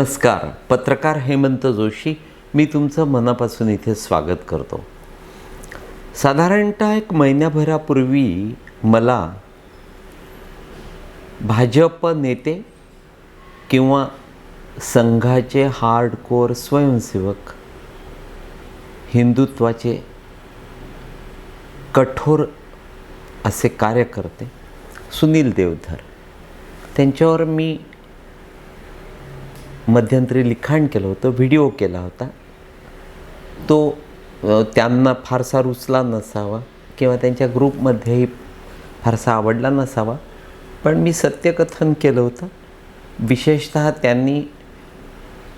नमस्कार पत्रकार हेमंत जोशी मी तुमचं मनापासून इथे स्वागत करतो. साधारणतः एक महिन्याभरापूर्वी मला भाजप नेते किंवा संघाचे हार्डकोर स्वयंसेवक हिंदुत्वाचे कठोर असे कार्यकर्ते सुनील देवधर त्यांच्यावर मी मध्यंतरी लिखाण केलं होतं व्हिडिओ केला होता. तो त्यांना फारसा रुचला नसावा किंवा त्यांच्या ग्रुपमध्येही फारसा आवडला नसावा. पण मी सत्यकथन केलं होतं. विशेषतः त्यांनी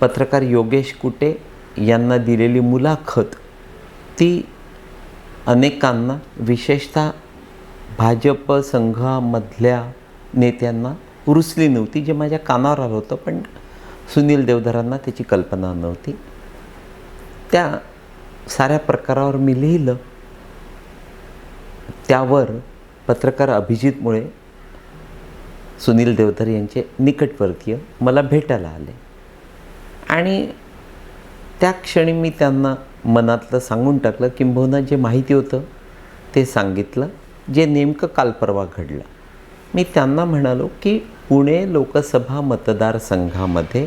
पत्रकार योगेश कुटे यांना दिलेली मुलाखत ती अनेकांना विशेषतः भाजप संघामधल्या नेत्यांना रुचली नव्हती जे माझ्या कानावर आलं होतं. पण सुनील देवधरांना त्याची कल्पना नव्हती. त्या साऱ्या प्रकारावर मी लिहिलं. त्यावर पत्रकार अभिजितमुळे सुनील देवधर यांचे निकटवर्तीय मला भेटायला आले. आणि त्या क्षणी मी त्यांना मनातलं सांगून टाकलं किंबहुना जे माहिती होतं ते सांगितलं जे नेमकं काल परवा घडलं. मी त्यांना म्हणालो की पुणे लोकसभा मतदारसंघामध्ये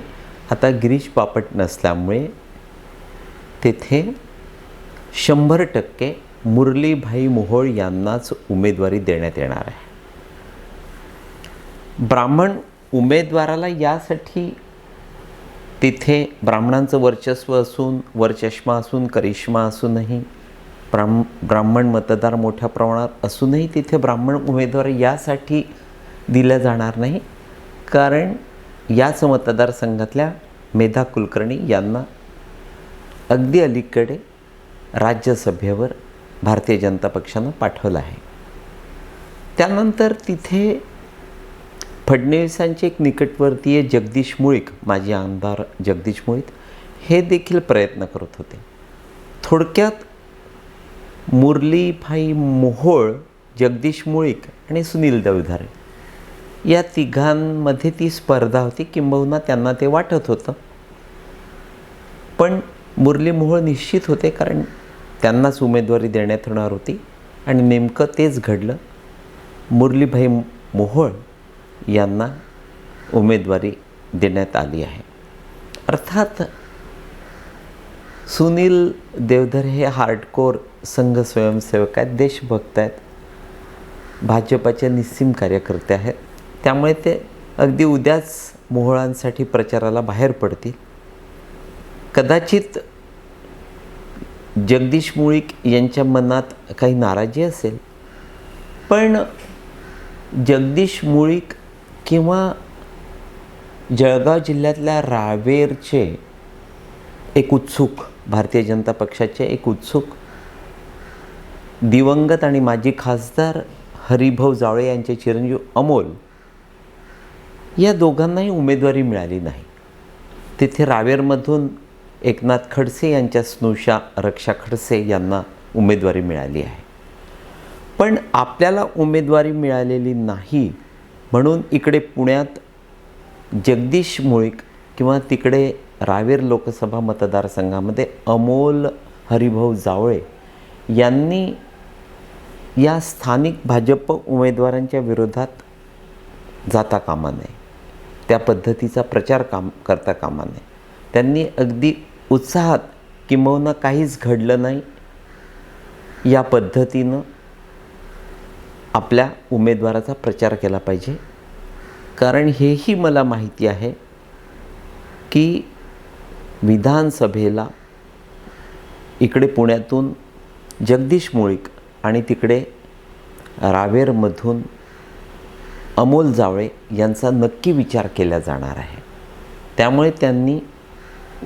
आता गिरीश बापट नसल्यामुळे तेथे शंभर टक्के मुरलीभाई मोहोळ यांनाच उमेदवारी देण्यात येणार आहे. ब्राह्मण उमेदवाराला यासाठी तिथे ब्राह्मणांचं वर्चस्व असून वरचष्मा असून करिश्मा असूनही ब्राह्म ब्राह्मण मतदार मोठ्या प्रमाणात असूनही तिथे ब्राह्मण उमेदवार यासाठी दिलं जाणार नाही. कारण याच मतदारसंघातल्या मेधा कुलकर्णी यांना अगदी अलीकडे राज्यसभेवर भारतीय जनता पक्षानं पाठवलं आहे. त्यानंतर तिथे फडणवीसांचे एक निकटवर्तीय जगदीश मुळीक माजी आमदार जगदीश मुळीक हे देखील प्रयत्न करत होते. थोडक्यात मुरलीभाई मोहोळ जगदीश मुळीक आणि सुनील देवधारे या तिघांमध्ये ती स्पर्धा होती. किंबहुना त्यांना ते वाटत होतं. पण मुरली मोहोळ निश्चित होते कारण त्यांनाच उमेदवारी देण्यात होणार होती आणि नेमकं तेच घडलं. मुरलीभाई मोहोळ यांना उमेदवारी देण्यात आली आहे. अर्थात सुनील देवधर हे हार्डकोर संघ स्वयंसेवक आहेत देशभक्त आहेत. भाजपाचे निस्सीम कार्यकर्ते आहेत. त्यामुळे ते अगदी उद्याच मोहळांसाठी प्रचाराला बाहेर पडतील. कदाचित जगदीश मुळीक यांच्या मनात काही नाराजी असेल पण जगदीश मुळीक किंवा जळगाव जिल्ह्यातल्या रावेरचे एक उत्सुक भारतीय जनता पक्षाचे एक उत्सुक दिवंगत आणि माजी खासदार हरिभाऊ जावळे यांचे चिरंजीव अमोल या दोघांनाही उमेदवारी मिळाली नाही. तिथे रावेरमधून एकनाथ खडसे यांच्या स्नुषा रक्षा खडसे यांना उमेदवारी मिळाली आहे. पण आपल्याला उमेदवारी मिळालेली नाही म्हणून इकडे पुण्यात जगदीश मुळीक किंवा तिकडे रावेर लोकसभा मतदारसंघामध्ये अमोल हरिभाऊ जावळे यांनी या स्थानिक भाजप उमेदवारांच्या विरोधात जाता कामा नये. त्या पद्धतीचा प्रचार काम करता कामा नये त्यांनी अगदी उत्साहात किंबहुना काहीच घडलं नाही. या पद्धतीनं आपल्या उमेदवाराचा प्रचार केला पाहिजे. कारण हेही मला माहिती आहे की विधानसभेला इकडे पुण्यातून जगदीश मुळीक आणि तिकडे रावेरमधून अमोल जावळे यांचा नक्की विचार केला जाणार आहे. त्यामुळे त्यांनी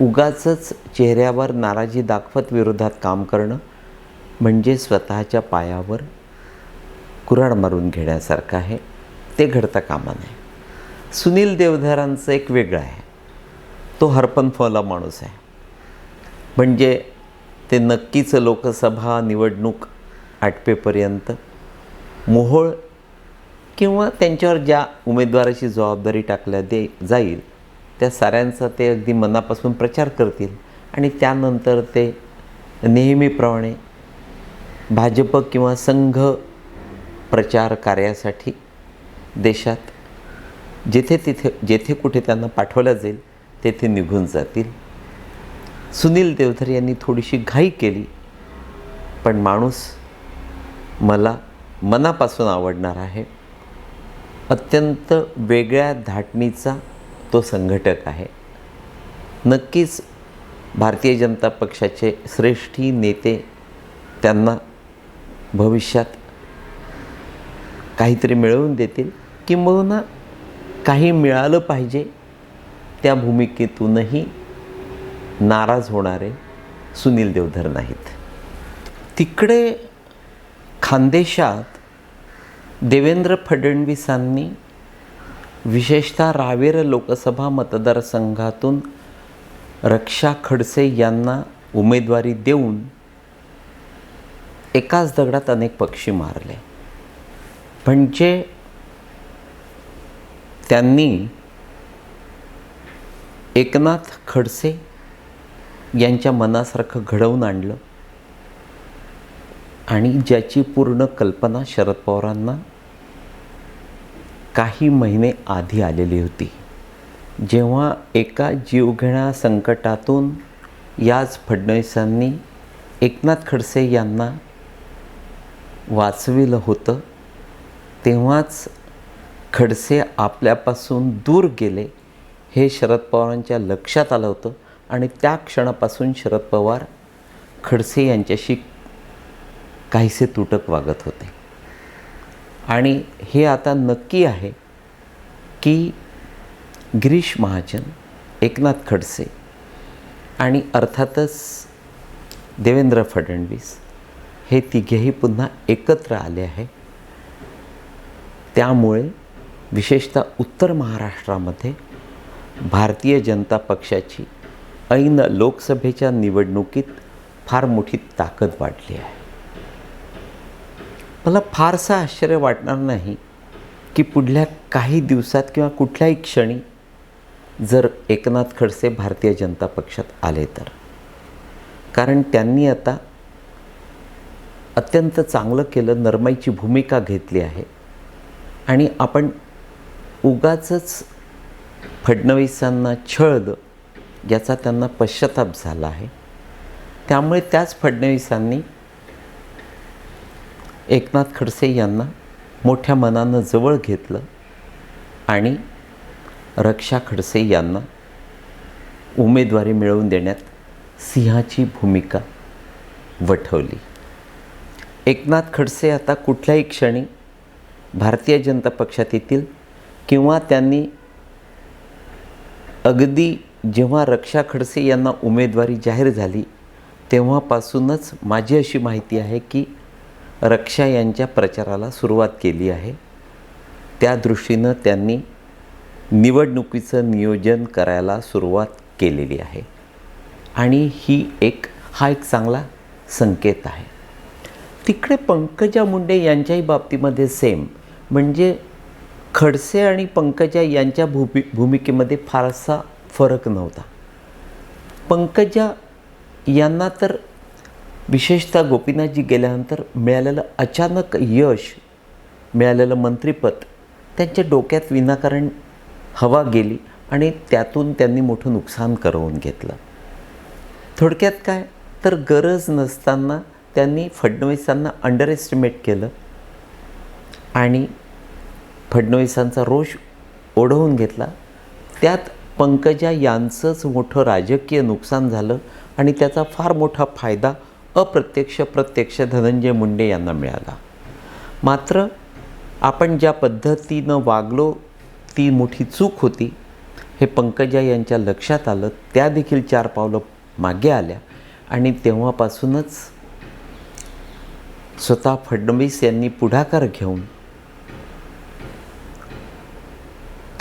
उगाचच चेहऱ्यावर नाराजी दाखवत विरोधात काम करणं म्हणजे स्वतःच्या पायावर कुऱ्हाड मारून घेण्यासारखं आहे. ते घडता कामा नये सुनील देवधरांचं एक वेगळं आहे. तो हरपनफवला माणूस आहे. म्हणजे ते नक्कीच लोकसभा निवडणूक आटपेपर्यंत मोहोळ किंवा त्यांच्यावर ज्या उमेदवाराची जबाबदारी टाकल्या दे जाईल त्या साऱ्यांचा ते अगदी मनापासून प्रचार करतील. आणि त्यानंतर ते नेहमीप्रमाणे भाजप किंवा संघ प्रचार कार्यासाठी देशात जेथे तिथे जेथे कुठे त्यांना पाठवलं जाईल तेथे निघून जातील. सुनील देवधर यांनी थोडीशी घाई केली पण माणूस मला मनापासून आवडणार आहे. अत्यंत वेगळ्या धाटणीचा तो संघटक आहे. नक्कीच भारतीय जनता पक्षाचे श्रेष्ठी नेते त्यांना भविष्यात काहीतरी मिळवून देतील किंबहुना काही मिळालं पाहिजे त्या भूमिकेतूनही नाराज होणारे सुनील देवधर नाहीत. तिकडे खानदेशात देवेंद्र फडणवीसांनी विशेषतः रावेर लोकसभा मतदारसंघातून रक्षा खडसे यांना उमेदवारी देऊन एकाच दगडात अनेक पक्षी मारले. म्हणजे त्यांनी एकनाथ खडसे यांच्या मनासारखं घडवून आणलं. आणि ज्याची पूर्ण कल्पना शरद पवारांना काही महिने आधी आलेली होती. जेव्हा एका जीवघेण्या संकटातून याच फडणवीसांनी एकनाथ खडसे यांना वाचविलं होतं तेव्हाच खडसे आपल्यापासून दूर गेले हे शरद पवारांच्या लक्षात आलं होतं आणि त्या क्षणापासून शरद पवार खडसे यांच्याशी काहीसे तुटक वागत होते. आणि हे आता नक्की आहे की गिरीश महाजन एकनाथ खडसे आणि अर्थातच देवेंद्र फडणवीस हे तिघेही पुन्हा एकत्र आले आहे. त्यामुळे विशेषतः उत्तर महाराष्ट्रामध्ये भारतीय जनता पक्षाची ऐन लोकसभेच्या निवडणुकीत फार मोठी ताकद वाढली आहे. मला फारसं आश्चर्य वाटणार नाही की पुढल्या काही दिवसात किंवा कुठल्याही क्षणी जर एकनाथ खडसे भारतीय जनता पक्षात आले तर. कारण त्यांनी आता अत्यंत चांगलं केलं नरमाईची भूमिका घेतली आहे. आणि आपण उगाचच फडणवीसांना छळलं याचा त्यांना पश्चाताप झाला आहे. त्यामुळे त्याच फडणवीसांनी एकनाथ खडसे यांना मोठ्या मनानं जवळ घेतलं आणि रक्षा खडसे यांना उमेदवारी मिळवून देण्यात सिंहाची भूमिका वठवली. एकनाथ खडसे आता कुठल्याही क्षणी भारतीय जनता पक्षात येतील किंवा त्यांनी अगदी जेव्हा रक्षा खडसे यांना उमेदवारी जाहीर झाली तेव्हापासूनच माझी अशी माहिती आहे की रक्षा यांच्या प्रचाराला सुरुवात केली आहे. त्या दृष्टीनं त्यांनी निवडणुकीचं नियोजन करायला सुरुवात केलेली आहे. आणि ही एक हा एक चांगला संकेत आहे. तिकडे पंकजा मुंडे यांच्याही बाबतीमध्ये सेम म्हणजे खडसे आणि पंकजा यांच्या भूमि भूमिकेमध्ये फारसा फरक नव्हता. पंकजा यांना तर विशेषतः गोपीनाथजी गेल्यानंतर मिळालेलं अचानक यश मिळालेलं मंत्रिपद त्यांच्या डोक्यात विनाकारण हवा गेली आणि त्यातून त्यांनी मोठं नुकसान करवून घेतलं. थोडक्यात काय? तर गरज नसताना त्यांनी फडणवीसांना अंडर एस्टिमेट केलं आणि फडणवीसांचा रोष ओढवून घेतला. त्यात पंकजा यांचंच मोठं राजकीय नुकसान झालं आणि त्याचा फार मोठा फायदा अप्रत्यक्ष प्रत्यक्ष धनंजय मुंडे यांना मिळाला. मात्र आपण ज्या पद्धतीनं वागलो ती मोठी चूक होती. हे पंकजा यांच्या लक्षात आलं त्या देखील चार पावलं मागे आल्या आणि तेव्हापासूनच स्वतः फडणवीस यांनी पुढाकार घेऊन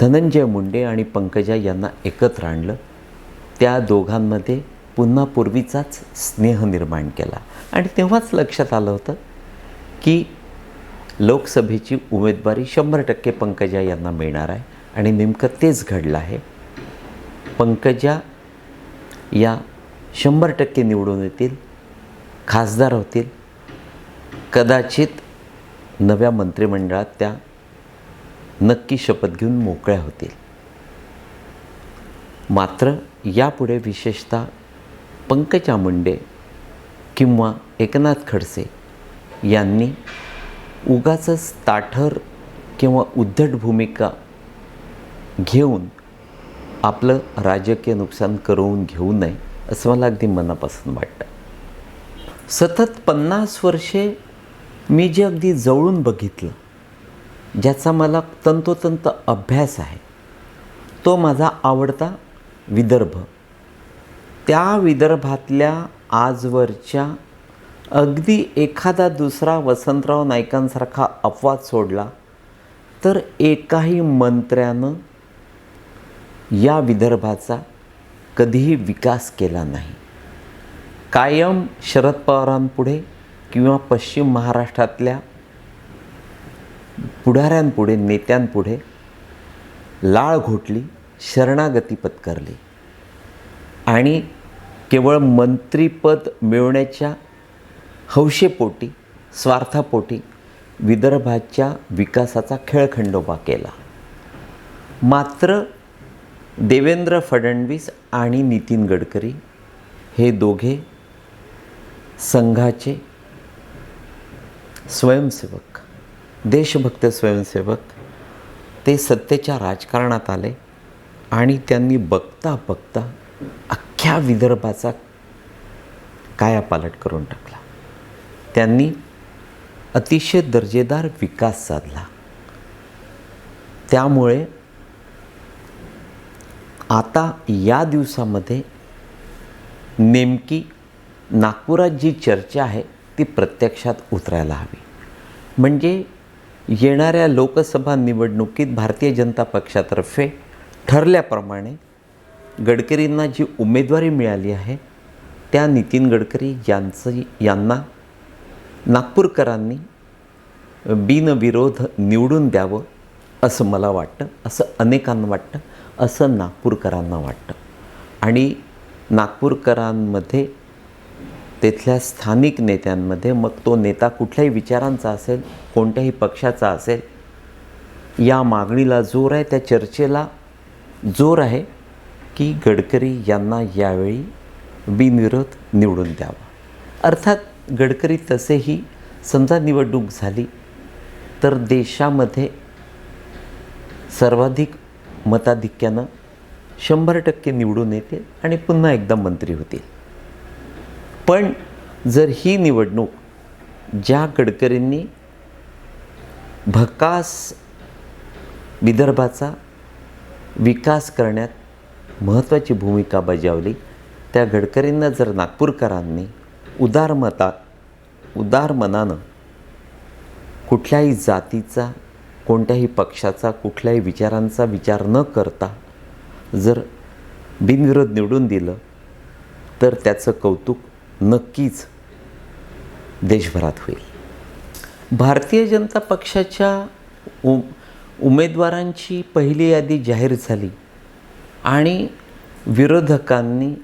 धनंजय मुंडे आणि पंकजा यांना एकत्र आणलं. त्या दोघांमध्ये पुन्हा पूर्वीचाच स्नेह निर्माण केला. आणि तेव्हाच लक्षात आलं होतं की लोकसभेची उमेदवारी शंभर टक्के पंकजा यांना मिळणार आहे आणि नेमकं तेच घडलं आहे. पंकजा या शंभर टक्के निवडून येतील खासदार होतील. कदाचित नव्या मंत्रिमंडळात त्या नक्की शपथ घेऊन मोकळ्या होतील. मात्र यापुढे विशेषतः पंकजा मुंडे किंवा एकनाथ खडसे यांनी उगाचच ताठर किंवा उद्धट भूमिका घेऊन आपलं राजकीय नुकसान करवून घेऊ नये असं मला अगदी मनापासून वाटतं. सतत पन्नास वर्षे मी जे अगदी जवळून बघितलं ज्याचा मला तंतोतंत अभ्यास आहे तो माझा आवडता विदर्भ. त्या विदर्भातल्या आजवरच्या अगदी एखादा दुसरा वसंतराव नाईकांसारखा अपवाद सोडला तर एकाही मंत्र्यानं या विदर्भाचा कधीही विकास केला नाही. कायम शरद पवारांपुढे किंवा पश्चिम महाराष्ट्रातल्या पुढाऱ्यांपुढे नेत्यांपुढे लाळ घोटली शरणागती पत्करली. आणि केवळ मंत्रीपद मिळवण्याच्या हौशेपोटी स्वार्थापोटी विदर्भाच्या विकासाचा खेळखंडोबा केला. मात्र देवेंद्र फडणवीस आणि नितीन गडकरी हे दोघे संघाचे स्वयंसेवक देशभक्त स्वयंसेवक ते सत्तेच्या राजकारणात आले आणि त्यांनी बघता बघता अख्ख्या विदर्भाचा कायापालट करून टाकला. त्यांनी अतिशय दर्जेदार विकास साधला. त्यामुळे आता या दिवसामध्ये नेमकी नागपुरात जी चर्चा आहे ती प्रत्यक्षात उतरायला हवी. म्हणजे येणाऱ्या लोकसभा निवडणुकीत भारतीय जनता पक्षातर्फे ठरल्याप्रमाणे गडकरींना जी उमेदवारी मिळाली आहे त्या नितीन गडकरी यांचं यांना नागपूरकरांनी बिनविरोध निवडून द्यावं असं मला वाटतं असं अनेकांना वाटतं असं नागपूरकरांना वाटतं. आणि नागपूरकरांमध्ये तिथल्या स्थानिक नेत्यांमध्ये मग तो नेता कुठल्याही विचारांचा असेल कोणत्याही पक्षाचा असेल या मागणीला जोर आहे त्या चर्चेला जोर आहे. की गडकरी यांना यावेळी बिनविरोध निवडून द्यावा. अर्थात गडकरी तसेही समजा निवडणूक झाली तर देशामध्ये सर्वाधिक मताधिक्यानं शंभर टक्के निवडून येतील आणि पुन्हा एकदा मंत्री होतील. पण जर ही निवडणूक ज्या गडकरींनी भकास विदर्भाचा विकास करण्यात महत्त्वाची भूमिका बजावली. त्या गडकरींना जर नागपूरकरांनी उदार मता उदार मनानं कुठल्याही जातीचा कोणत्याही पक्षाचा कुठल्याही विचारांचा विचार न करता जर बिनविरोध निवडून दिलं तर त्याचं कौतुक नक्कीच देशभरात होईल. भारतीय जनता पक्षाच्या उ उमेदवारांची पहिली यादी जाहीर झाली. आणि विरोधकांनी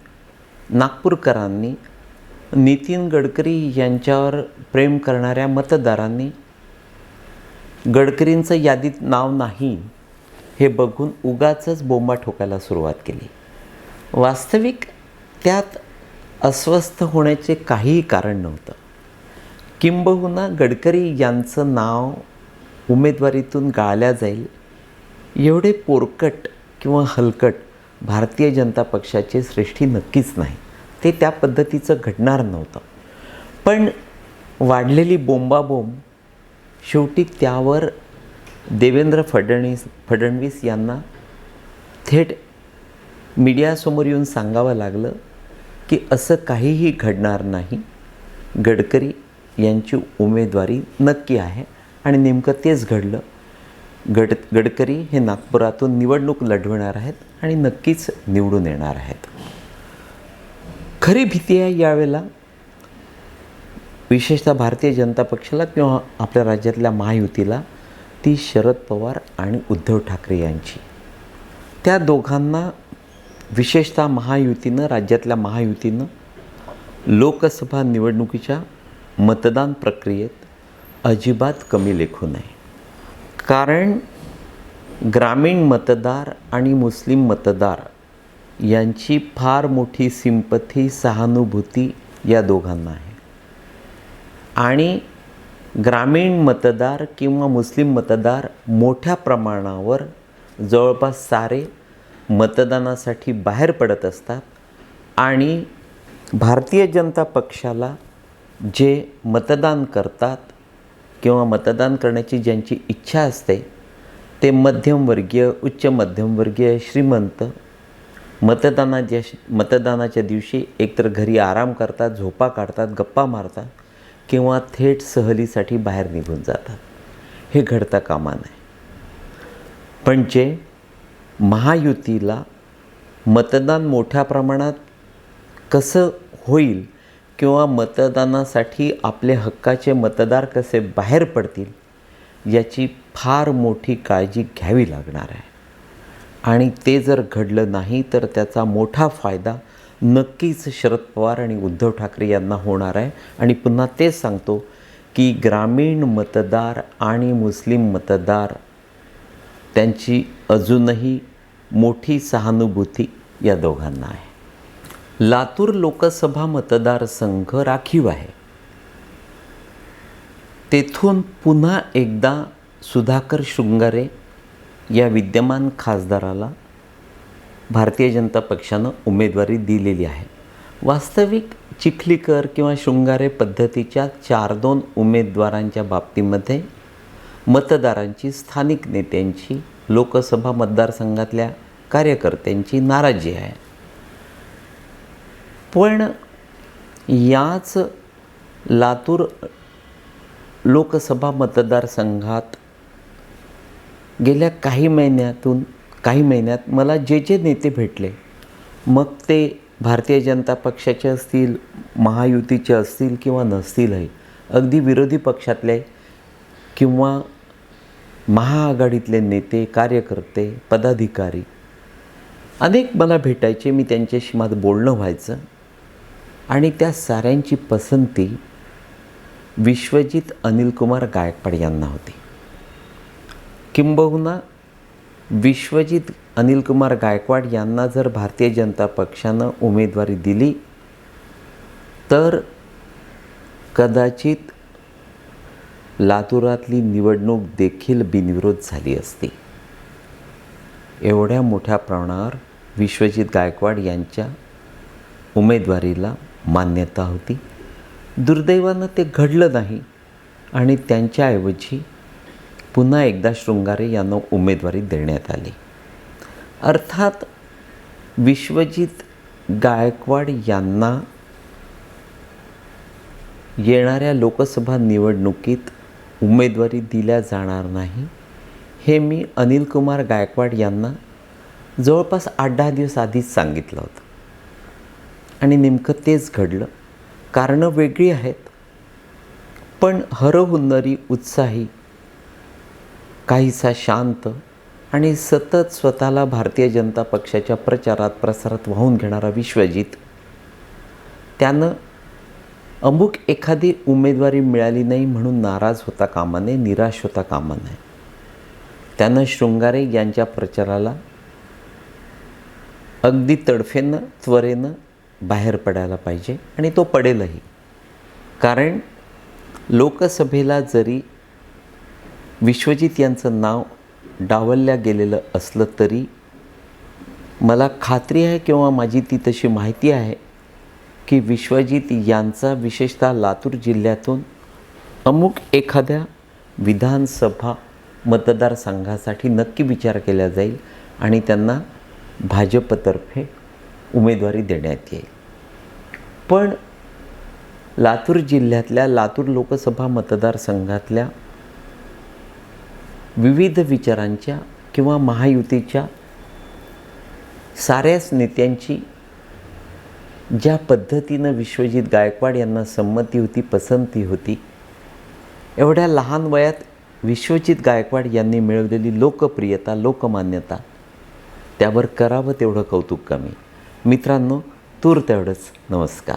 नागपूरकरांनी नितीन गडकरी यांच्यावर प्रेम करणाऱ्या मतदारांनी गडकरींचं यादीत नाव नाही हे बघून उगाचच बोंबा ठोकायला सुरुवात केली. वास्तविक त्यात अस्वस्थ होण्याचे काहीही कारण नव्हतं. किंबहुना गडकरी यांचं नाव उमेदवारीतून गाळल्या जाईल एवढे पोरकट किंवा हलकट भारतीय जनता पक्षाचे श्रेष्ठी नक्कीच नाही. ते त्या पद्धतीचं घडणार नव्हतं. पण वाढलेली बोंबाबोंब शेवटी त्यावर देवेंद्र फडणवीस फडणवीस यांना थेट मीडियासमोर येऊन सांगावं लागलं की असं काहीही घडणार नाही. गडकरी यांची उमेदवारी नक्की आहे आणि नेमकं तेच घडलं. गड गडकरी हे नागपुरातून निवडणूक लढवणार आहेत आणि नक्कीच निवडून येणार आहेत. खरी भीती आहे यावेळेला विशेषतः भारतीय जनता पक्षाला किंवा आपल्या राज्यातल्या महायुतीला ती शरद पवार आणि उद्धव ठाकरे यांची. त्या दोघांना विशेषतः महायुतीनं राज्यातल्या महायुतीनं लोकसभा निवडणुकीच्या मतदान प्रक्रियेत अजिबात कमी लेखू नये. कारण ग्रामीण मतदार आणि मुस्लिम मतदार यांची फार मोठी सिंपथी सहानुभूती या दोघांना आहे. आणि ग्रामीण मतदार किंवा मुस्लिम मतदार मोठ्या प्रमाणावर जवळपास सारे मतदानासाठी बाहेर पडत असतात आणि भारतीय जनता पक्षाला जे मतदान करतात किंवा मतदान करण्याची ज्यांची इच्छा असते ते मध्यमवर्गीय उच्च मध्यमवर्गीय श्रीमंत मतदानाच्या मतदानाच्या दिवशी एकतर घरी आराम करतात झोपा काढतात गप्पा मारतात किंवा थेट सहलीसाठी बाहेर निघून जातात. हे घडता कामा नये. पण जे महायुतीला मतदान मोठ्या प्रमाणात कसं होईल किंवा मतदानासाठी आपले हक्काचे मतदार कसे बाहेर पडतील याची फार मोठी काळजी घ्यावी लागणार आहे. आणि ते जर घडलं नाही तर त्याचा मोठा फायदा नक्कीच शरद पवार आणि उद्धव ठाकरे यांना होणार आहे. आणि पुन्हा तेच सांगतो की ग्रामीण मतदार आणि मुस्लिम मतदार त्यांची अजूनही मोठी सहानुभूती या दोघांना आहे. लातूर लोकसभा मतदारसंघ राखीव आहे. तेथून पुन्हा एकदा सुधाकर शृंगारे या विद्यमान खासदाराला भारतीय जनता पक्षानं उमेदवारी दिलेली आहे. वास्तविक चिखलीकर किंवा शृंगारे पद्धतीच्या चार दोन उमेदवारांच्या बाबतीमध्ये मतदारांची स्थानिक नेत्यांची लोकसभा मतदारसंघातल्या कार्यकर्त्यांची नाराजी आहे. पण याच लातूर लोकसभा मतदारसंघात गेल्या काही महिन्यातून काही महिन्यात मला जे जे नेते भेटले मग ते भारतीय जनता पक्षाचे असतील महायुतीचे असतील किंवा नसतीलही अगदी विरोधी पक्षातले किंवा महाआघाडीतले नेते कार्यकर्ते पदाधिकारी अनेक मला भेटायचे मी त्यांच्याशी माझं बोलणं व्हायचं. आणि त्या साऱ्यांची पसंती विश्वजित अनिलकुमार गायकवाड यांना होती. किंबहुना विश्वजित अनिलकुमार गायकवाड यांना जर भारतीय जनता पक्षानं उमेदवारी दिली तर कदाचित लातूरातली निवडणूक देखील बिनविरोध झाली असती. एवढ्या मोठ्या प्रमाणावर विश्वजित गायकवाड यांच्या उमेदवारीला मान्यता होती. दुर्दैवानं ते घडलं नाही आणि त्यांच्याऐवजी पुन्हा एकदा शृंगारे यांना उमेदवारी देण्यात आली. अर्थात विश्वजित गायकवाड यांना येणाऱ्या लोकसभा निवडणुकीत उमेदवारी दिल्या जाणार नाही हे मी अनिल कुमार गायकवाड यांना जवळपास आठ दहा दिवस आधीच सांगितलं होतं. आणि नेमकं तेच घडलं. कारणं वेगळी आहेत. पण हरहुन्नरी उत्साही काहीसा शांत आणि सतत स्वतःला भारतीय जनता पक्षाच्या प्रचारात प्रसारात वाहून घेणारा विश्वजित. त्यानं अमुक एखादी उमेदवारी मिळाली नाही म्हणून नाराज होता कामा नये निराश होता कामा नये त्यानं शृंगारे यांच्या प्रचाराला अगदी तडफेनं त्वरेनं बाहेर पडायला पाहिजे आणि तो पडेलही. कारण लोकसभेला जरी विश्वजित यांचं नाव डावलल्या गेलेलं असलं तरी मला खात्री आहे किंवा माझी ती तशी माहिती आहे की विश्वजित यांचा विशेषतः लातूर जिल्ह्यातून अमुक एखाद्या विधानसभा मतदारसंघासाठी नक्की विचार केला जाईल आणि त्यांना भाजपतर्फे उमेदवारी देण्यात येईल. पण लातूर जिल्ह्यातल्या लातूर लोकसभा मतदारसंघातल्या विविध विचारांच्या किंवा महायुतीच्या साऱ्याच नेत्यांची ज्या पद्धतीनं विश्वजित गायकवाड यांना संमती होती पसंती होती एवढ्या लहान वयात विश्वजित गायकवाड यांनी मिळवलेली लोकप्रियता लोकमान्यता त्यावर करावं तेवढं कौतुक कमी. मित्रांनो तूर तेवढंच. नमस्कार.